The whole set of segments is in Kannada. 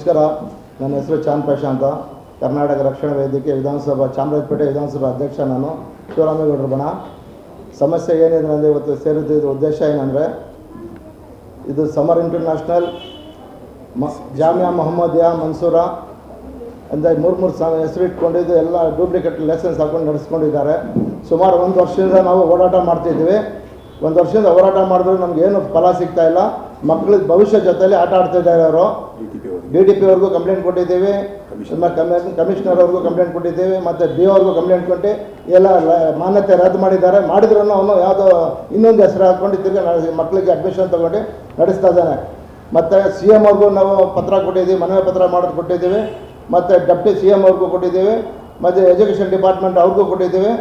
ನಮಸ್ಕಾರ. ನನ್ನ ಹೆಸರು ಚಾಂದ್ ಪ್ರಶಾಂತ. ಕರ್ನಾಟಕ ರಕ್ಷಣಾ ವೇದಿಕೆ ವಿಧಾನಸಭಾ, ಚಾಮರಾಜಪೇಟೆ ವಿಧಾನಸಭಾ ಅಧ್ಯಕ್ಷ ನಾನು, ಶಿವರಾಮೇಗೌಡರ ಬಣ. ಸಮಸ್ಯೆ ಏನಿದೆ ಅಂದರೆ ಇವತ್ತು ಸೇರಿದ್ದ ಉದ್ದೇಶ ಏನಂದರೆ, ಇದು ಸಮರ್ ಇಂಟರ್ನ್ಯಾಷನಲ್ ಮ, ಜಾಮಿಯಾ ಮೊಹಮ್ಮದಿಯಾ ಮನ್ಸೂರ ಅಂದರೆ ಮೂರು ಮೂರು ಸ ಹೆಸರು ಇಟ್ಕೊಂಡಿದ್ದು ಎಲ್ಲ ಡೂಪ್ಲಿಕೇಟ್ ಲೈಸೆನ್ಸ್ ಹಾಕೊಂಡು ನಡೆಸ್ಕೊಂಡಿದ್ದಾರೆ. ಸುಮಾರು ಒಂದು ವರ್ಷದಿಂದ ನಾವು ಹೋರಾಟ ಮಾಡ್ತಿದ್ದೀವಿ. ಒಂದು ವರ್ಷದಿಂದ ಹೋರಾಟ ಮಾಡಿದ್ರೆ ನಮಗೇನು ಫಲ ಸಿಗ್ತಾ ಮಕ್ಕಳ ಭವಿಷ್ಯ ಜೊತೆಲಿ ಆಟ ಆಡ್ತಾ ಇದ್ದಾರೆ ಅವರು. ಡಿ ಡಿ ಪಿ ಅವ್ರಿಗೂ ಕಂಪ್ಲೇಂಟ್ ಕೊಟ್ಟಿದ್ದೇವೆ. ಕಮಿಷನರ್ ಅವ್ರಿಗೂ ಕಂಪ್ಲೇಂಟ್ ಕೊಟ್ಟಿದ್ದೇವೆ. ಮತ್ತು ಡಿ ಅವ್ರಿಗೂ ಕಂಪ್ಲೇಂಟ್ ಕೊಟ್ಟು ಎಲ್ಲ ಮಾನ್ಯತೆ ರದ್ದು ಮಾಡಿದ್ದಾರೆ. ಮಾಡಿದ್ರೂ ಅವನು ಯಾವುದೋ ಇನ್ನೊಂದು ಹೆಸರು ಹಾಕ್ಕೊಂಡು ತಿರ್ಗಿ ಮಕ್ಕಳಿಗೆ ಅಡ್ಮಿಷನ್ ತಗೊಂಡು ನಡೆಸ್ತಾ ಇದ್ದಾನೆ. ಮತ್ತು ಸಿ ಎಂ ಅವ್ರಿಗೂ ನಾವು ಪತ್ರ ಕೊಟ್ಟಿದ್ದೀವಿ ಮನವಿ ಪತ್ರ ಮಾಡೋದು ಕೊಟ್ಟಿದ್ದೀವಿ. ಮತ್ತು ಡೆಪ್ಟಿ ಸಿ ಎಂ ಅವ್ರಿಗೂ ಕೊಟ್ಟಿದ್ದೀವಿ. ಮತ್ತು ಎಜುಕೇಷನ್ ಡಿಪಾರ್ಟ್ಮೆಂಟ್ ಅವ್ರಿಗೂ ಕೊಟ್ಟಿದ್ದೀವಿ.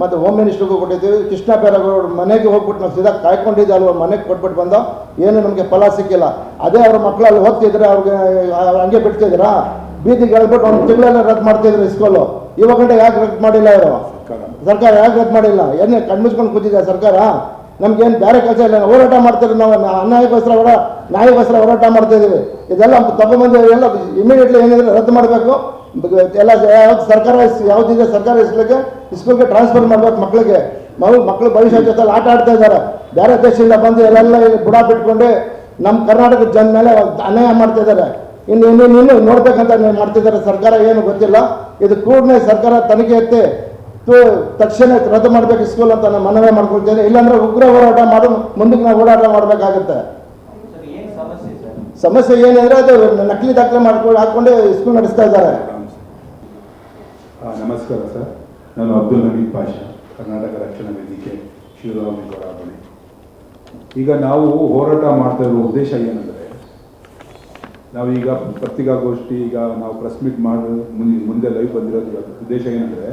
ಮತ್ತು ಹೋಮ್ ಮಿನಿಸ್ಟ್ರಿಗೂ ಕೊಟ್ಟಿದ್ದೀವಿ. ಕೃಷ್ಣ ಬೈರೇಗೌಡ ಮನೆಗೆ ಹೋಗ್ಬಿಟ್ಟು ನಾವು ಸೀದಾ ಕಾಯ್ಕೊಂಡಿದ್ದೆ ಅಲ್ವ ಮನೆಗೆ ಕೊಟ್ಬಿಟ್ಟು ಬಂದ. ಏನು ನಮಗೆ ಫಲ ಸಿಕ್ಕಿಲ್ಲ. ಅದೇ ಅವ್ರ ಮಕ್ಕಳು ಅಲ್ಲಿ ಓದ್ತಿದ್ರೆ ಅವ್ರಿಗೆ ಹಂಗೆ ಬಿಡ್ತಿದ್ದೀರಾ? ಬೀದಿಗೆ ಹೇಳ್ಬಿಟ್ಟು ಒಂದು ತಿಂಗಳೆಲ್ಲ ರದ್ದು ಮಾಡ್ತಿದ್ರು ಸ್ಕೂಲು ಇವಾಗ ಗಂಟೆ ಯಾಕೆ ರದ್ದು ಮಾಡಿಲ್ಲ ಅವರು ಸರ್ಕಾರ. ಯಾಕೆ ರದ್ದು ಮಾಡಿಲ್ಲ? ಏನೇ ಕಣ್ಮಿಸ್ಕೊಂಡು ಕೂತಿದೆ ಸರ್ಕಾರ? ನಮ್ಗೇನು ಬೇರೆ ಕೆಲಸ ಇಲ್ಲ. ಹೋರಾಟ ಮಾಡ್ತಿದ್ರು ನಾವು? ಅವರ ಹೋರ ನ್ಯಾಯಕ್ಕೋಸ್ಕರ ಹೋರಾಟ ಮಾಡ್ತಾ ಇದೀವಿ ಇದೆಲ್ಲ ತಗೊಂಬಂದು ಎಲ್ಲ ಇಮಿಡಿಯೇಟ್ಲಿ ಏನಿದ್ರೆ ರದ್ದು ಮಾಡಬೇಕು. ಎಲ್ಲ ಯಾವ್ದು ಸರ್ಕಾರ ಯಾವುದಿದೆ ಸರ್ಕಾರ ಇಸ್ಲಿಕ್ಕೆ ಸ್ಕೂಲ್ಗೆ ಟ್ರಾನ್ಸ್ಫರ್ ಮಾಡ್ಬೇಕು ಮಕ್ಕಳಿಗೆ ಮಗು ಮಕ್ಕಳು ಭವಿಷ್ಯ ಜೊತೆ ಆಟ ಆಡ್ತಾ ಇದ್ದಾರೆ. ಬೇರೆ ದೇಶದಿಂದ ಬಂದು ಎಲ್ಲೆಲ್ಲ ಇಲ್ಲಿ ಬುಡ ಬಿಟ್ಕೊಂಡು ನಮ್ಮ ಕರ್ನಾಟಕದ ಜನ ಮೇಲೆ ಅನ್ಯಾಯ ಮಾಡ್ತಾ ಇದ್ದಾರೆ. ಇನ್ನು ಇನ್ನು ಇನ್ನು ನೋಡ್ಬೇಕಂತ ನೀವು ಮಾಡ್ತಿದ್ದಾರೆ ಸರ್ಕಾರ ಏನು ಗೊತ್ತಿಲ್ಲ. ಇದು ಕೂಡಲೇ ಸರ್ಕಾರ ತನಿಖೆ ಎತ್ತಿ ತಕ್ಷಣ ರದ್ದು ಮಾಡಬೇಕು ಸ್ಕೂಲ್ ಅಂತ ನಾನು ಮನವಿ ಮಾಡ್ಕೊಳ್ತೇನೆ. ಇಲ್ಲಾಂದ್ರೆ ಉಗ್ರ ಹೋರಾಟ ಮಾಡಿ ಮುಂದಕ್ಕೆ ನಾವು ಹೋರಾಟ ಮಾಡಬೇಕಾಗುತ್ತೆ. ಸಮಸ್ಯೆ ಏನಂದ್ರೆ ಅದು ನಕಲಿ ದಾಖಲೆ ಮಾಡ್ಕೊಂಡು ಹಾಕೊಂಡು ಸ್ಕೂಲ್ ನಡೆಸ್ತಾ ಇದ್ದಾರೆ. ನಮಸ್ಕಾರ ಸರ್. ನಾನು ಅಬ್ದುಲ್ ನಮೀದ್ ಪಾಷಾ, ಕರ್ನಾಟಕ ರಕ್ಷಣಾ ವೇದಿಕೆ ಶಿವರಾಮಿ ಬಳಿ ಈಗ ನಾವು ಹೋರಾಟ ಮಾಡ್ತಾ ಇರೋ ಉದ್ದೇಶ ಏನಂದರೆ ನಾವೀಗ ಪತ್ರಿಕಾಗೋಷ್ಠಿ, ಈಗ ನಾವು ಪ್ರೆಸ್ ಮೀಟ್ ಮಾಡಿ ಮುಂದೆ ಮುಂದೆ ಲೈವ್ ಬಂದಿರೋದು ಉದ್ದೇಶ ಏನಂದರೆ,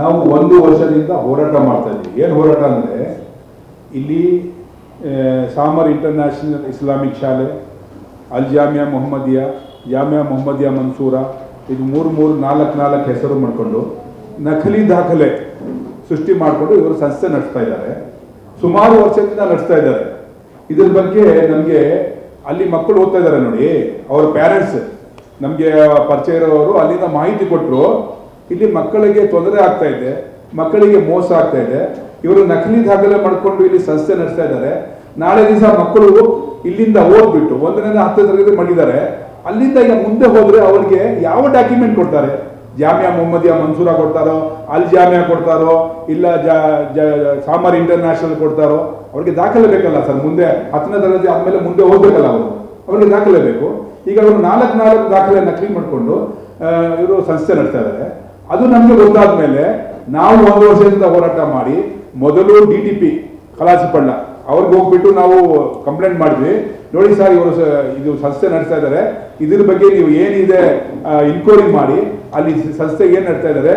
ನಾವು ಒಂದು ವರ್ಷದಿಂದ ಹೋರಾಟ ಮಾಡ್ತಾ ಇದ್ದೀವಿ. ಏನು ಹೋರಾಟ ಅಂದರೆ, ಇಲ್ಲಿ ಸಾಮರ್ ಇಂಟರ್ನ್ಯಾಷನಲ್ ಇಸ್ಲಾಮಿಕ್ ಶಾಲೆ, ಅಲ್ ಜಾಮಿಯಾ ಮೊಹಮ್ಮದಿಯಾ ಜಾಮಿಯಾ ಮೊಹಮ್ಮದಿಯಾ ಮನ್ಸೂರ ಇದು ಮೂರು ಮೂರು ನಾಲ್ಕು ನಾಲ್ಕು ಹೆಸರು ಮಾಡಿಕೊಂಡು ನಕಲಿ ದಾಖಲೆ ಸೃಷ್ಟಿ ಮಾಡಿಕೊಂಡು ಇವರು ಸಂಸ್ಥೆ ನಡೆಸ್ತಾ ಇದ್ದಾರೆ. ಸುಮಾರು ವರ್ಷದಿಂದ ನಡೆಸ್ತಾ ಇದ್ದಾರೆ. ಇದ್ರ ಬಗ್ಗೆ ನಮಗೆ ಅಲ್ಲಿ ಮಕ್ಕಳು ಓದ್ತಾ ಇದ್ದಾರೆ ನೋಡಿ, ಅವ್ರ ಪ್ಯಾರೆಂಟ್ಸ್ ನಮಗೆ ಪರಿಚಯ ಇರೋರು ಅಲ್ಲಿಂದ ಮಾಹಿತಿ ಕೊಟ್ಟರು ಇಲ್ಲಿ ಮಕ್ಕಳಿಗೆ ತೊಂದರೆ ಆಗ್ತಾ ಇದೆ, ಮಕ್ಕಳಿಗೆ ಮೋಸ ಆಗ್ತಾ ಇದೆ. ಇವರು ನಕಲಿ ದಾಖಲೆ ಮಾಡಿಕೊಂಡು ಇಲ್ಲಿ ಸಂಸ್ಥೆ ನಡೆಸ್ತಾ ಇದ್ದಾರೆ. ನಾಳೆ ದಿವಸ ಮಕ್ಕಳು ಇಲ್ಲಿಂದ ಓದ್ಬಿಟ್ಟು ಒಂದರಿಂದ ಹತ್ತು ತರಗತಿ ಮಾಡಿದ್ದಾರೆ ಅಲ್ಲಿಂದ ಈಗ ಮುಂದೆ ಹೋದ್ರೆ ಅವ್ರಿಗೆ ಯಾವ ಡಾಕ್ಯುಮೆಂಟ್ ಕೊಡ್ತಾರೆ? ಜಾಮಿಯಾ ಮೊಹಮ್ಮದಿಯಾ ಮನ್ಸೂರ ಕೊಡ್ತಾರೋ? ಅಲ್ ಜಾಮಿಯಾ ಕೊಡ್ತಾರೋ? ಇಲ್ಲ ಜಾ- ಸಾಮರ್ ಇಂಟರ್ನ್ಯಾಷನಲ್ ಕೊಡ್ತಾರೋ? ಅವ್ರಿಗೆ ದಾಖಲೆ ಬೇಕಲ್ಲ ಸರ್, ಮುಂದೆ ಹತ್ತನೇ ತರಗತಿ ಆದ್ಮೇಲೆ ಮುಂದೆ ಹೋಗ್ಬೇಕಲ್ಲ ಅವರು. ಅವ್ರಿಗೆ ದಾಖಲೆ ಬೇಕು. ಈಗ ಅವರು ನಾಲ್ಕು ನಾಲ್ಕು ದಾಖಲೆ ನಕಲಿ ಮಾಡಿಕೊಂಡು ಇವರು ಸಂಸ್ಥೆ ನಡೆಸ್ತಾ ಇದ್ದಾರೆ. ಅದು ನಮಗೆ ಗೊತ್ತಾದ್ಮೇಲೆ ನಾವು ಒಂದು ವರ್ಷದಿಂದ ಹೋರಾಟ ಮಾಡಿ, ಮೊದಲು ಡಿ ಟಿ ಪಿ ಕಲಾಸಿಪಳ್ಳ ಅವ್ರಿಗೆ ಹೋಗ್ಬಿಟ್ಟು ನಾವು ಕಂಪ್ಲೇಂಟ್ ಮಾಡಿದ್ವಿ. ನೋಡಿ ಸರ್, ಇವರು ಇದು ಸಂಸ್ಥೆ ನಡೆಸ್ತಾ ಇದ್ದಾರೆ ಇದ್ರ ಬಗ್ಗೆ ನೀವು ಏನಿದೆ ಇನ್ಕ್ವೈರಿ ಮಾಡಿ. ಅಲ್ಲಿ ಸಂಸ್ಥೆ ಏನ್ ನಡೆಸ್ತಾ ಇದ್ದಾರೆ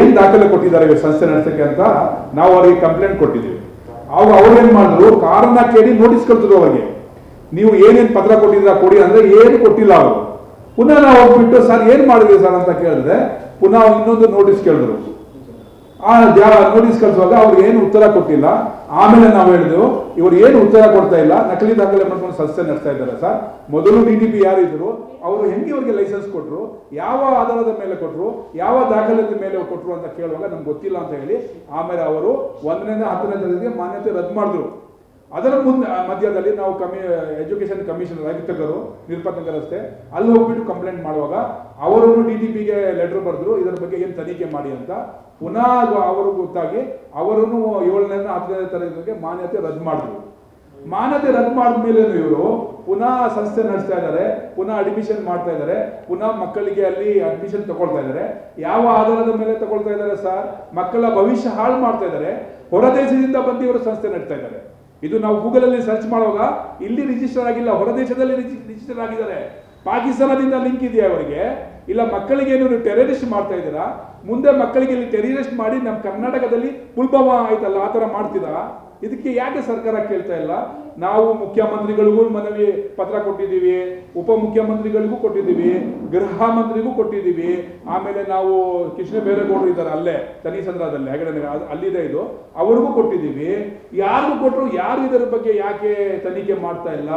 ಏನ್ ದಾಖಲೆ ಕೊಟ್ಟಿದ್ದಾರೆ ಇವರು ಸಂಸ್ಥೆ ನಡೆಸಕ್ಕೆ ಅಂತ ನಾವು ಅವರಿಗೆ ಕಂಪ್ಲೇಂಟ್ ಕೊಟ್ಟಿದ್ವಿ. ಅವಾಗ ಅವ್ರು ಏನ್ ಮಾಡಿದ್ರು ಕಾರಣ ಕೇಳಿ ನೋಟಿಸ್ ಕಳ್ಸಿದ್ರು ಅವರಿಗೆ. ನೀವು ಏನೇನು ಪತ್ರ ಕೊಟ್ಟಿದ್ರ ಕೊಡಿ ಅಂದ್ರೆ ಏನು ಕೊಟ್ಟಿಲ್ಲ ಅವರು. ಪುನಃ ನಾವು ಹೋಗ್ಬಿಟ್ಟು, ಸರ್, ಏನ್ ಮಾಡಿದ್ವಿ ಸರ್? ಅಂತ ಕೇಳಿದ್ರೆ, ಪುನಃ ಇನ್ನೊಂದು ನೋಟಿಸ್ ಕೇಳಿದ್ರು. ಆ ನೋಟಿಸ್ ಕಳಿಸುವಾಗ ಅವ್ರಿಗೆ ಏನು ಉತ್ತರ ಕೊಟ್ಟಿಲ್ಲ. ಆಮೇಲೆ ನಾವು ಹೇಳಿದ್ರು ಇವರು ಏನು ಉತ್ತರ ಕೊಡ್ತಾ ಇಲ್ಲ. ನಕಲಿ ದಾಖಲೆ ಮಾಡ್ಕೊಂಡು ಸಂಸ್ಥೆ ನಡೆಸ್ತಾ ಇದ್ದಾರೆ ಸರ್. ಮೊದಲು ಡಿ ಟಿ ಪಿ ಯಾರಿದ್ರು, ಅವರು ಹೆಂಗೆ ಅವರಿಗೆ ಲೈಸೆನ್ಸ್ ಕೊಟ್ಟರು ಯಾವ ಆಧಾರದ ಮೇಲೆ ಕೊಟ್ಟರು ಯಾವ ದಾಖಲೆದ ಮೇಲೆ ಕೊಟ್ಟರು ಅಂತ ಕೇಳುವಾಗ ನಮ್ಗೆ ಗೊತ್ತಿಲ್ಲ ಅಂತ ಹೇಳಿ, ಆಮೇಲೆ ಅವರು ಒಂದನೇ ಹತ್ತನೇ ತರಗತಿಗೆ ಮಾನ್ಯತೆ ರದ್ದು ಮಾಡಿದ್ರು. ಅದರ ಮುಂದೆ ಮಧ್ಯದಲ್ಲಿ ನಾವು ಕಮಿ ಎಜುಕೇಶನ್ ಕಮಿಷನ್ ಆಗಿರ್ತಕ್ಕರು ನಿರುಪತ್ನಗರ ರಸ್ತೆ ಅಲ್ಲಿ ಹೋಗ್ಬಿಟ್ಟು ಕಂಪ್ಲೇಂಟ್ ಮಾಡುವಾಗ ಅವರನ್ನು ಡಿ ಟಿ ಪಿಗೆ ಲೆಟರ್ ಬರೆದ್ರು, ಇದರ ಬಗ್ಗೆ ಏನು ತನಿಖೆ ಮಾಡಿ ಅಂತ. ಪುನಃ ಅವರು ಗೊತ್ತಾಗಿ ಅವರನ್ನು ಏಳನೇ ಹತ್ತನೇ ತರಗತಿಗೆ ಮಾನ್ಯತೆ ರದ್ದು ಮಾಡಿದ್ರು. ಮಾನ್ಯತೆ ರದ್ದು ಮಾಡಿದ್ಮೇಲೆ ಇವರು, ಪುನಃ ಸಂಸ್ಥೆ ನಡೆಸ್ತಾ ಇದ್ದಾರೆ, ಪುನಃ ಅಡ್ಮಿಷನ್ ಮಾಡ್ತಾ ಇದ್ದಾರೆ, ಪುನಃ ಮಕ್ಕಳಿಗೆ ಅಲ್ಲಿ ಅಡ್ಮಿಷನ್ ತಗೊಳ್ತಾ ಇದ್ದಾರೆ. ಯಾವ ಆಧಾರದ ಮೇಲೆ ತಗೊಳ್ತಾ ಇದ್ದಾರೆ ಸರ್ ಮಕ್ಕಳ ಭವಿಷ್ಯ ಹಾಳು ಮಾಡ್ತಾ ಇದ್ದಾರೆ. ಹೊರದೇಶದಿಂದ ಬಂದು ಇವರು ಸಂಸ್ಥೆ ನಡೆಸ್ತಾ ಇದ್ದಾರೆ. ಇದು ನಾವು ಗೂಗಲ್ ಅಲ್ಲಿ ಸರ್ಚ್ ಮಾಡುವಾಗ ಇಲ್ಲಿ ರಿಜಿಸ್ಟರ್ ಆಗಿಲ್ಲ ಹೊರದೇಶದಲ್ಲಿ ರಿಜಿಸ್ಟರ್ ಆಗಿದ್ದಾರೆ. ಪಾಕಿಸ್ತಾನದಿಂದ ಲಿಂಕ್ ಇದೆಯಾ ಅವರಿಗೆ? ಇಲ್ಲ ಮಕ್ಕಳಿಗೆ ನೀವು ಟೆರರಿಸ್ಟ್ ಮಾಡ್ತಾ ಇದ್ದೀರಾ? ಮುಂದೆ ಮಕ್ಕಳಿಗೆ ಇಲ್ಲಿ ಟೆರರಿಸ್ಟ್ ಮಾಡಿ ನಮ್ಮ ಕರ್ನಾಟಕದಲ್ಲಿ ಪುಲ್ಭವ ಆಯ್ತಲ್ಲ, ಆ ಥರ ಮಾಡ್ತೀರಾ ಇದಕ್ಕೆ ಯಾಕೆ ಸರ್ಕಾರ ಕೇಳ್ತಾ ಇಲ್ಲ? ನಾವು ಮುಖ್ಯಮಂತ್ರಿಗಳಿಗೂ ಮನವಿ ಪತ್ರ ಕೊಟ್ಟಿದ್ದೀವಿ, ಉಪಮುಖ್ಯಮಂತ್ರಿಗಳಿಗೂ ಕೊಟ್ಟಿದ್ದೀವಿ, ಗೃಹ ಮಂತ್ರಿಗೂ ಕೊಟ್ಟಿದ್ದೀವಿ. ಆಮೇಲೆ ನಾವು ಕೃಷ್ಣ ಬೇರೆಗೌಡರು ಇದ್ದಾರೆ ಅಲ್ಲೇ, ತನಿಸಂದ್ರದಲ್ಲಿ ಹೆಗಡೆ ಅಲ್ಲಿದೆ ಇದು. ಅವ್ರಿಗೂ ಕೊಟ್ಟಿದ್ದೀವಿ. ಯಾರಿಗೂ ಕೊಟ್ಟರು, ಯಾರು ಇದರ ಬಗ್ಗೆ ಯಾಕೆ ತನಿಖೆ ಮಾಡ್ತಾ ಇಲ್ಲ?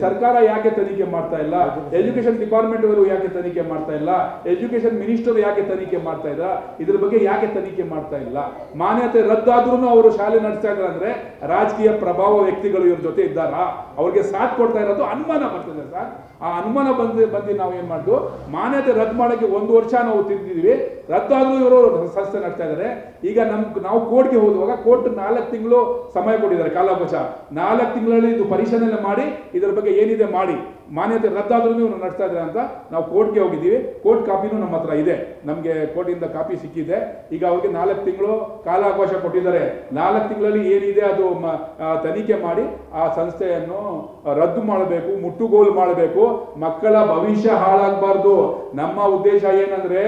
ಸರ್ಕಾರ ಯಾಕೆ ತನಿಖೆ ಮಾಡ್ತಾ ಇಲ್ಲ? ಎಜುಕೇಶನ್ ಡಿಪಾರ್ಟ್ಮೆಂಟ್ ಅವರು ಯಾಕೆ ತನಿಖೆ ಮಾಡ್ತಾ ಇಲ್ಲ? ಎಜುಕೇಶನ್ ಮಿನಿಸ್ಟರ್ ಯಾಕೆ ತನಿಖೆ ಮಾಡ್ತಾ ಇಲ್ಲ? ಇದ್ರ ಬಗ್ಗೆ ಯಾಕೆ ತನಿಖೆ ಮಾಡ್ತಾ ಇಲ್ಲ? ಮಾನ್ಯತೆ ರದ್ದಾದ್ರೂ ಅವರು ಶಾಲೆ ನಡೆಸ್ತಾ ಅಂದ್ರೆ ರಾಜಕೀಯ ಪ್ರಭಾವ ವ್ಯಕ್ತಿಗಳು ಇವ್ರ ಜೊತೆ ಇದ್ದಾರಾ? ಅವ್ರಿಗೆ ಸಾಥ್ ಕೊಡ್ತಾ ಇರೋದು ಅನುಮಾನ ಬರ್ತದೆ ಸರ್. ಆ ಅನುಮಾನ ಬಂದು ಬಂದು ನಾವು ಏನ್ ಮಾಡ್ದು? ಮಾನ್ಯತೆ ರದ್ದು ಮಾಡಕ್ಕೆ ಒಂದು ವರ್ಷ ನಾವು ತಿಂದಿದ್ವಿ. ರದ್ದಾದ್ರೂ ಇವರು ಸಂಸ್ಥೆ ನಡ್ತಾ ಇದ್ದಾರೆ ಈಗ ನಮ್, ನಾವು ಕೋರ್ಟ್ಗೆ ಹೋಗುವಾಗ ಕೋರ್ಟ್ ನಾಲ್ಕು ತಿಂಗಳು ಸಮಯ ಕೊಟ್ಟಿದ್ದಾರೆ ಕಾಲಾವಕಾಶ. ನಾಲ್ಕು ತಿಂಗಳಲ್ಲಿ ಇದು ಪರಿಶೀಲನೆ ಮಾಡಿ ಇದರ ಬಗ್ಗೆ ಏನಿದೆ ಮಾಡಿ. ಮಾನ್ಯತೆ ರದ್ದಾದ್ರೂ ಇವರು ನಡೆಸ್ತಾ ಇದ್ದಾರೆ ಅಂತ ನಾವು ಕೋರ್ಟ್ಗೆ ಹೋಗಿದ್ದೀವಿ. ಕೋರ್ಟ್ ಕಾಪಿನೂ ನಮ್ಮ ಹತ್ರ ಇದೆ. ನಮಗೆ ಕೋರ್ಟಿಂದ ಕಾಪಿ ಸಿಕ್ಕಿದೆ. ಈಗ ಅವ್ರಿಗೆ ನಾಲ್ಕು ತಿಂಗಳು ಕಾಲಾವಕಾಶ ಕೊಟ್ಟಿದ್ದಾರೆ. ನಾಲ್ಕು ತಿಂಗಳಲ್ಲಿ ಏನಿದೆ ಅದು ತನಿಖೆ ಮಾಡಿ ಆ ಸಂಸ್ಥೆಯನ್ನು ರದ್ದು ಮಾಡಬೇಕು, ಮುಟ್ಟುಗೋಲು ಮಾಡಬೇಕು. ಮಕ್ಕಳ ಭವಿಷ್ಯ ಹಾಳಾಗಬಾರ್ದು. ನಮ್ಮ ಉದ್ದೇಶ ಏನಂದ್ರೆ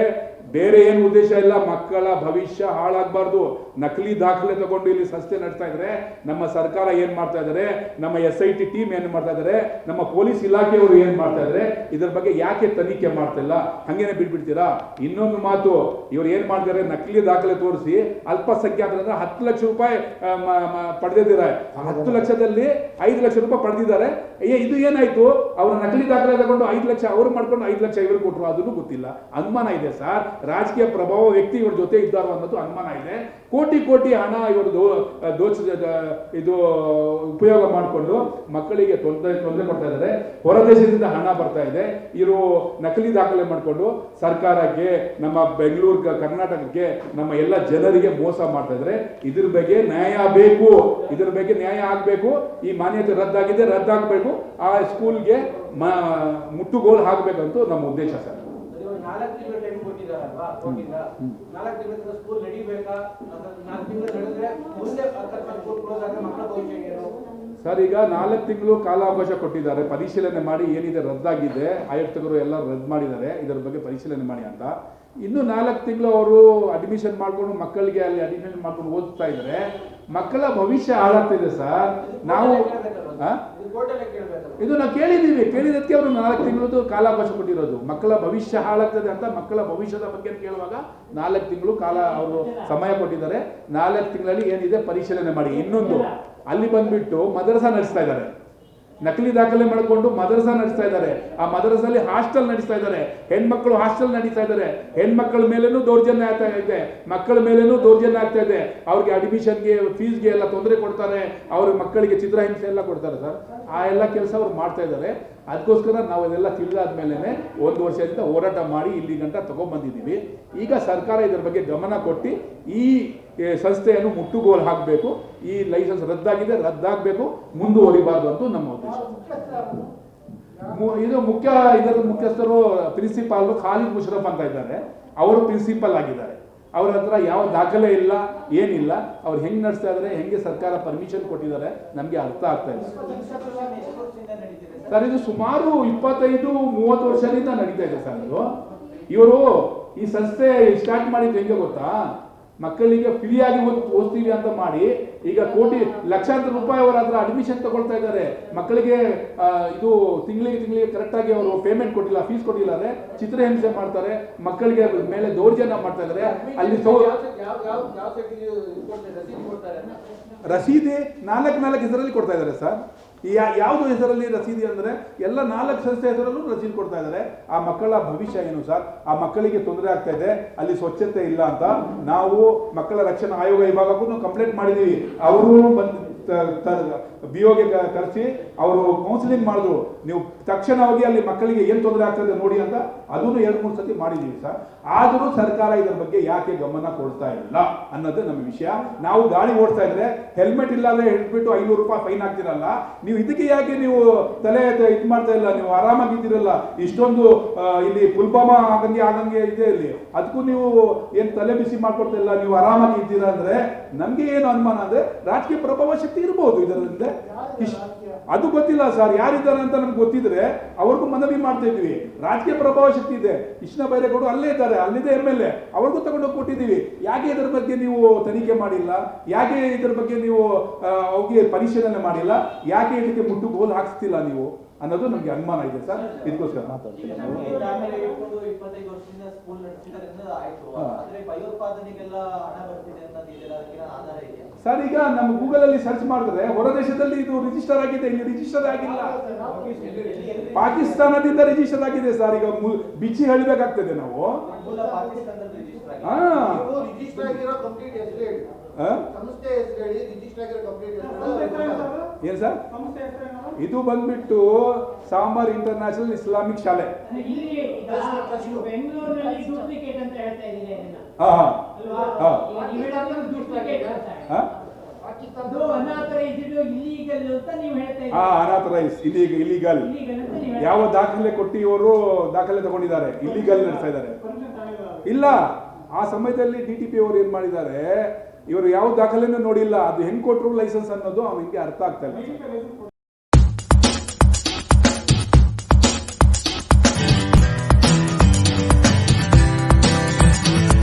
ಬೇರೆ ಏನು ಉದ್ದೇಶ ಇಲ್ಲ, ಮಕ್ಕಳ ಭವಿಷ್ಯ ಹಾಳಾಗಬಾರ್ದು. ನಕಲಿ ದಾಖಲೆ ತಗೊಂಡು ಇಲ್ಲಿ ಸಂಸ್ಥೆ ನಡೆಸ್ತಾ ಇದ್ರೆ, ನಮ್ಮ ಸರ್ಕಾರ ಏನ್ ಮಾಡ್ತಾ ಇದ್ದಾರೆ ನಮ್ಮ ಎಸ್ ಐ ಟಿ ಟೀಮ್ ಏನ್ ಮಾಡ್ತಾ ಇದ್ದಾರೆ ನಮ್ಮ ಪೊಲೀಸ್ ಇಲಾಖೆಯವರು ಏನ್ ಮಾಡ್ತಾ ಇದ್ದಾರೆ ಇದ್ರ ಬಗ್ಗೆ ಯಾಕೆ ತನಿಖೆ ಮಾಡ್ತಾ ಇಲ್ಲ? ಹಂಗೇನೆ ಬಿಟ್ಬಿಡ್ತೀರಾ? ಇನ್ನೊಂದು ಮಾತು, ಇವ್ರು ಏನ್ ಮಾಡ್ತಾರೆ ನಕಲಿ ದಾಖಲೆ ತೋರಿಸಿ ಅಲ್ಪಸಂಖ್ಯಾತರ ಹತ್ತು ಲಕ್ಷ ರೂಪಾಯಿ ಪಡೆದಿದ್ದಾರೆ. ಹತ್ತು ಲಕ್ಷದಲ್ಲಿ ಐದು ಲಕ್ಷ ರೂಪಾಯಿ ಪಡೆದಿದ್ದಾರೆ. ಏ, ಇದು ಏನಾಯ್ತು? ಅವರ ನಕಲಿ ದಾಖಲೆ ತಗೊಂಡು ಐದು ಲಕ್ಷ, ಅವ್ರು ಮಾಡ್ಕೊಂಡು ಐದು ಲಕ್ಷ ಇವರು ಕೊಟ್ಟರು ಅದನ್ನು ಗೊತ್ತಿಲ್ಲ. ಅನುಮಾನ ಇದೆ, ಸರ್. ರಾಜಕೀಯ ಪ್ರಭಾವ ವ್ಯಕ್ತಿ ಇವ್ರ ಜೊತೆ ಇದ್ದಾರೋ ಅನ್ನೋದು ಅನುಮಾನ ಇದೆ. ಕೋಟಿ ಕೋಟಿ ಹಣ ಇವ್ರದ್ದು ದೋಚ ಇದು ಉಪಯೋಗ ಮಾಡಿಕೊಂಡು ಮಕ್ಕಳಿಗೆ ತೊಂದರೆ ತೊಂದರೆ ಕೊಡ್ತಾ ಇದ್ದಾರೆ. ಹೊರದೇಶದಿಂದ ಹಣ ಬರ್ತಾ ಇದೆ. ಇವರು ನಕಲಿ ದಾಖಲೆ ಮಾಡಿಕೊಂಡು ಸರ್ಕಾರಕ್ಕೆ, ನಮ್ಮ ಬೆಂಗಳೂರು ಕರ್ನಾಟಕಕ್ಕೆ ನಮ್ಮ ಎಲ್ಲ ಜನರಿಗೆ ಮೋಸ ಮಾಡ್ತಾ ಇದ್ದಾರೆ. ಇದ್ರ ಬಗ್ಗೆ ನ್ಯಾಯ ಬೇಕು. ಇದ್ರ ಬಗ್ಗೆ ನ್ಯಾಯ ಆಗಬೇಕು. ಈ ಮಾನ್ಯತೆ ರದ್ದಾಗಿದೆ, ರದ್ದಾಗಬೇಕು. ಆ ಸ್ಕೂಲ್ಗೆ ಮುಟ್ಟುಗೋಲು ಹಾಕಬೇಕಂತೂ ನಮ್ಮ ಉದ್ದೇಶ ಸರ್. ನಾಲ್ಕು ತಿಂಗಳು ಟೈಮ್ ಕೊಟ್ಟಿದ್ದಾರಲ್ವಾ ಕೋರ್ಟಿಂದ? ನಾಲ್ಕು ತಿಂಗಳ ಸ್ಕೂಲ್ ನಡಿಬೇಕಾ? ಅಥವಾ ನಾಲ್ಕು ತಿಂಗಳು ನಡೆದ್ರೆ ಮುಂದೆ ಅಕಸ್ಮಾತ್ ಸ್ಕೂಲ್ ಕ್ಲೋಸ್ ಆದ್ರೆ ಮಕ್ಕಳ ಭವಿಷ್ಯ ಏನು? ಸರ್ ಈಗ ನಾಲ್ಕು ತಿಂಗಳು ಕಾಲಾವಕಾಶ ಕೊಟ್ಟಿದ್ದಾರೆ. ಪರಿಶೀಲನೆ ಮಾಡಿ ಏನಿದೆ ರದ್ದಾಗಿದೆ ಆಯುಕ್ತರು ಎಲ್ಲ ರದ್ದು ಮಾಡಿದ್ದಾರೆ. ಇದರ ಬಗ್ಗೆ ಪರಿಶೀಲನೆ ಮಾಡಿ ಅಂತ. ಇನ್ನು ನಾಲ್ಕು ತಿಂಗಳು ಅವರು ಅಡ್ಮಿಷನ್ ಮಾಡ್ಕೊಂಡು ಮಕ್ಕಳಿಗೆ ಅಲ್ಲಿ ಅಡ್ಮಿಷನ್ ಮಾಡ್ಕೊಂಡು ಓದ್ತಾ ಇದ್ದಾರೆ. ಮಕ್ಕಳ ಭವಿಷ್ಯ ಹಾಳಾಗ್ತಿದೆ ಸರ್. ನಾವು ಇದು ನಾವು ಕೇಳಿದ್ದೀವಿ. ಕೇಳಿದಕ್ಕೆ ಅವರು ನಾಲ್ಕು ತಿಂಗಳದ್ದು ಕಾಲಾವಕಾಶ ಕೊಟ್ಟಿರೋದು. ಮಕ್ಕಳ ಭವಿಷ್ಯ ಹಾಳಾಗ್ತದೆ ಅಂತ ಮಕ್ಕಳ ಭವಿಷ್ಯದ ಬಗ್ಗೆ ಕೇಳುವಾಗ ನಾಲ್ಕು ತಿಂಗಳು ಕಾಲ ಅವರು ಸಮಯ ಕೊಟ್ಟಿದ್ದಾರೆ. ನಾಲ್ಕು ತಿಂಗಳಲ್ಲಿ ಏನಿದೆ? ಪರಿಶೀಲನೆ ಮಾಡಿ. ಇನ್ನೊಂದು, ಅಲ್ಲಿ ಬಂದ್ಬಿಟ್ಟು ಮದ್ರಸಾ ನಡೆಸ್ತಾ ಇದ್ದಾರೆ. ನಕಲಿ ದಾಖಲೆ ಮಾಡಿಕೊಂಡು ಮದರಸ ನಡೆಸ್ತಾ ಇದ್ದಾರೆ. ಆ ಮದರಸಲ್ಲಿ ಹಾಸ್ಟೆಲ್ ನಡೆಸ್ತಾ ಇದ್ದಾರೆ. ಹೆಣ್ಮಕ್ಳು ಹಾಸ್ಟೆಲ್ ನಡೀತಾ ಇದ್ದಾರೆ. ಹೆಣ್ಮಕ್ಳ ಮೇಲೇನೂ ದೌರ್ಜನ್ಯ ಆಗ್ತಾ ಇದೆ. ಮಕ್ಕಳ ಮೇಲೇನೂ ದೌರ್ಜನ್ಯ ಆಗ್ತಾ ಇದೆ. ಅವ್ರಿಗೆ ಅಡ್ಮಿಷನ್ಗೆ ಫೀಸ್ಗೆ ಎಲ್ಲ ತೊಂದರೆ ಕೊಡ್ತಾರೆ. ಅವ್ರ ಮಕ್ಕಳಿಗೆ ಚಿತ್ರಹಿಂಸೆ ಎಲ್ಲ ಕೊಡ್ತಾರೆ ಸರ್. ಆ ಎಲ್ಲ ಕೆಲಸ ಅವ್ರು ಮಾಡ್ತಾ ಇದ್ದಾರೆ. ಅದಕ್ಕೋಸ್ಕರ ನಾವು ಇದೆಲ್ಲ ತಿಳಿದಾದ ಮೇಲೇ ಒಂದು ವರ್ಷದಿಂದ ಹೋರಾಟ ಮಾಡಿ ಇಲ್ಲಿ ಗಂಟ ತಗೊಂಡ್ಬಂದಿದ್ದೀವಿ ಈಗ ಸರ್ಕಾರ ಇದರ ಬಗ್ಗೆ ಗಮನ ಕೊಟ್ಟು ಈ ಸಂಸ್ಥೆಯನ್ನು ಮುಟ್ಟುಗೋಲು ಹಾಕಬೇಕು. ಈ ಲೈಸೆನ್ಸ್ ರದ್ದಾಗಿದೆ, ರದ್ದಾಗಬೇಕು, ಮುಂದುವರಿಬಾರ್ದು ಅಂತ ನಮ್ಮ ಉದ್ದೇಶ. ಇದು ಮುಖ್ಯ, ಇದರ ಮುಖ್ಯಸ್ಥರು, ಪ್ರಿನ್ಸಿಪಾಲ್ ಖಾಲಿದ್ ಮುಷರಫ್ ಅಂತ ಇದ್ದಾರೆ. ಅವರು ಪ್ರಿನ್ಸಿಪಾಲ್ ಆಗಿದ್ದಾರೆ. ಅವ್ರ ಹತ್ರ ಯಾವ ದಾಖಲೆ ಇಲ್ಲ, ಏನಿಲ್ಲ, ಅವ್ರು ಹೆಂಗೆ ನಡೆಸ್ತಾ ಇದ್ದಾರೆ ಹೆಂಗೆ ಸರ್ಕಾರ ಪರ್ಮಿಷನ್ ಕೊಟ್ಟಿದ್ದಾರೆ, ನಮಗೆ ಅರ್ಥ ಆಗ್ತಾ ಇಲ್ಲ. ಸರ್, ಇದು ಸುಮಾರು ಇಪ್ಪತ್ತೈದು, ಮೂವತ್ತು ವರ್ಷದಿಂದ ನಡೀತಾ ಇದೆ ಸರ್ ಇದು. ಇವರು ಈ ಸಂಸ್ಥೆ ಸ್ಟಾರ್ಟ್ ಮಾಡಿದ್ದು ಹೆಂಗೆ ಗೊತ್ತಾ? ಮಕ್ಕಳಿಗೆ ಫ್ರೀಯಾಗಿ ಓದ್, ಓದ್ತೀವಿ ಅಂತ ಮಾಡಿ ಈಗ ಕೋಟಿ ಲಕ್ಷಾಂತರ ರೂಪಾಯಿ ಅವರ ಹತ್ರ ಅಡ್ಮಿಷನ್ ತಗೊಳ್ತಾ ಇದ್ದಾರೆ. ಮಕ್ಕಳಿಗೆ ಇದು ತಿಂಗಳಿಗೆ ತಿಂಗಳಿಗೆ ಕರೆಕ್ಟಾಗಿ ಅವರು ಪೇಮೆಂಟ್ ಕೊಟ್ಟಿಲ್ಲ ಫೀಸ್ ಕೊಟ್ಟಿಲ್ಲ ಅಂದ್ರೆ ಚಿತ್ರಹಿಂಸೆ ಮಾಡ್ತಾರೆ. ಮಕ್ಕಳಿಗೆ ಮೇಲೆ ದೌರ್ಜನ್ಯ ಮಾಡ್ತಾ ಇದ್ದಾರೆ. ಅಲ್ಲಿ ರಸೀದಿ ನಾಲ್ಕು ನಾಲ್ಕು ಹೆಸರಲ್ಲಿ ಕೊಡ್ತಾ ಇದ್ದಾರೆ ಸರ್. ಯಾವುದು ಹೆಸರಲ್ಲಿ ರಸೀದಿ ಅಂದ್ರೆ ಎಲ್ಲ ನಾಲ್ಕು ಸಂಸ್ಥೆ ಹೆಸರಲ್ಲೂ ರಸೀದಿ ಕೊಡ್ತಾ ಇದ್ದಾರೆ. ಆ ಮಕ್ಕಳ ಭವಿಷ್ಯ ಏನು ಸರ್? ಆ ಮಕ್ಕಳಿಗೆ ತೊಂದರೆ ಆಗ್ತಾ ಇದೆ, ಅಲ್ಲಿ ಸ್ವಚ್ಛತೆ ಇಲ್ಲ ಅಂತ ನಾವು ಮಕ್ಕಳ ರಕ್ಷಣಾ ಆಯೋಗ ವಿಭಾಗಕ್ಕೂ ಕಂಪ್ಲೇಂಟ್ ಮಾಡಿದೀವಿ. ಅವರು ಬಂದು ಬಿ ಕರೆಸಿ ಅವರು ಕೌನ್ಸಿಲಿಂಗ್ ಮಾಡಿದ್ರು. ನೀವು ತಕ್ಷಣ ಹೋಗಿ ಅಲ್ಲಿ ಮಕ್ಕಳಿಗೆ ಏನು ತೊಂದರೆ ಆಗ್ತದೆ ನೋಡಿ ಅಂತ ಅದನ್ನು ಎರಡು, ಮೂರು ಸತಿ ಮಾಡಿದೀವಿ ಸರ್. ಆದರೂ ಸರ್ಕಾರ ಇದರ ಬಗ್ಗೆ ಯಾಕೆ ಗಮನ ಕೊಡ್ತಾ ಇಲ್ಲ ಅನ್ನೋದು ನಮ್ಮ ವಿಷಯ. ನಾವು ಗಾಡಿ ಓಡ್ತಾ ಇದ್ರೆ ಹೆಲ್ಮೆಟ್ ಇಲ್ಲದೆ ಹಿಡ್ಬಿಟ್ಟು ಐನೂರು ರೂಪಾಯಿ ಫೈನ್ ಹಾಕ್ತಿರಲ್ಲ. ನೀವು ಇದಕ್ಕೆ ಯಾಕೆ ನೀವು ತಲೆ ಇದು ಮಾಡ್ತಾ ಇಲ್ಲ? ನೀವು ಆರಾಮಾಗಿದ್ದೀರಲ್ಲ ಇಷ್ಟೊಂದು ಇಲ್ಲಿ ಪುಲ್ಬಾಮಾ ಆಗಂಗೆ ಆಗಂಗೆ ಇದೆ ಇಲ್ಲಿ. ಅದಕ್ಕೂ ನೀವು ಏನು ತಲೆ ಬಿಸಿ ಮಾಡ್ಕೊಡ್ತಾ ಇಲ್ಲ? ನೀವು ಆರಾಮಾಗಿ ಇದ್ದೀರಾ ಅಂದ್ರೆ ನಮ್ಗೆ ಏನು ಅನುಮಾನ ಅಂದ್ರೆ ರಾಜಕೀಯ ಪ್ರಭಾವ ಶಕ್ತಿ ಇರಬಹುದು ಇದರಿಂದ. ಅಂದ್ರೆ ಅದು ಗೊತ್ತಿಲ್ಲ ಸರ್. ಯಾರಿದ್ದಾರೆ ಅಂತ ನಮ್ಗೆ ಗೊತ್ತಿದ್ರೆ ಅವ್ರಿಗೂ ಮನವಿ ಮಾಡ್ತಾ ಇದ್ವಿ ರಾಜಕೀಯ ಪ್ರಭಾವ ಶಕ್ತಿ ಇದೆ. ಕೃಷ್ಣ ಬೈರೇಗೌಡರು ಅಲ್ಲೇ ಇದ್ದಾರೆ. ಅಲ್ಲಿದೆ ಎಂ ಎಲ್ ಎ ಅವ್ರಿಗೂ ತಗೊಂಡೋಗಿ ಕೊಟ್ಟಿದ್ದೀವಿ. ಯಾಕೆ ಇದರ ಬಗ್ಗೆ ನೀವು ತನಿಖೆ ಮಾಡಿಲ್ಲ? ಯಾಕೆ ಇದರ ಬಗ್ಗೆ ನೀವು ಅವ್ರಿಗೆ ಪರಿಶೀಲನೆ ಮಾಡಿಲ್ಲ? ಯಾಕೆ ಇದಕ್ಕೆ ಮುಟ್ಟು ಗೋಲ್ ಹಾಕ್ಸ್ತಿಲ್ಲ ನೀವು? ಅನ್ನೋದು ನಮ್ಗೆ ಅನುಮಾನ ಇದೆ ಸರ್. ಇದಕ್ಕೋಸ್ಕರ ಮಾತಾಡ್ತೀನಿ. ಸರ್ ಈಗ ನಮ್ಮ ಗೂಗಲ್ ಅಲ್ಲಿ ಸರ್ಚ್ ಮಾಡಿದ್ರೆ ಹೊರ ದೇಶದಲ್ಲಿ ಇದು ರಿಜಿಸ್ಟರ್ ಆಗಿದೆ ಇಲ್ಲಿ ರಿಜಿಸ್ಟರ್ ಆಗಿಲ್ಲ. ಪಾಕಿಸ್ತಾನದಿಂದ ರಿಜಿಸ್ಟರ್ ಆಗಿದೆ ಸರ್. ಈಗ ಬಿಚ್ಚಿ ಹೇಳಬೇಕಾಗ್ತದೆ ನಾವು. ಮೂಲ ಪಾಕಿಸ್ತಾನದಲ್ಲಿ ರಿಜಿಸ್ಟರ್ ಹಾ. ಆಗಿದೆ ರಿಜಿಸ್ಟರ್ ಆಗಿರೋ ಕಂಪ್ಲೀಟ್ ಹೆಸರು ಹೇಳಿ. ಸಂಸ್ಥೆ ಹೆಸರು ಹೇಳಿ ರಿಜಿಸ್ಟರ್ ಆಗಿರೋ ಕಂಪ್ಲೀಟ್ ಏನ್ ಸರ್? ಇದು ಬಂದ್ಬಿಟ್ಟು ಸಾಂಬಾರ್ ಇಂಟರ್ನ್ಯಾಷನಲ್ ಇಸ್ಲಾಮಿಕ್ ಶಾಲೆ. ಇಲಿಗಲ್ ಯಾವ ದಾಖಲೆ ಕೊಟ್ಟು ಇವರು ದಾಖಲೆ ತಗೊಂಡಿದ್ದಾರೆ. ಇಲ್ಲಿಗಲ್ ನಡೆಸ್ತಾ ಇದ್ದಾರೆ. ಇಲ್ಲ ಆ ಸಮಯದಲ್ಲಿ ಡಿ ಟಿ ಪಿ ಅವರು ಏನ್ ಮಾಡಿದ್ದಾರೆ? ಇವರು ಯಾವ ದಾಖಲೆನೂ ನೋಡಿಲ್ಲ ಅದು ಹೆಂಗ್ ಕೊಟ್ರು ಲೈಸೆನ್ಸ್ ಅನ್ನೋದು ಅವನಿಗೆ ಅರ್ಥ ಆಗ್ತಾ ಇಲ್ಲ.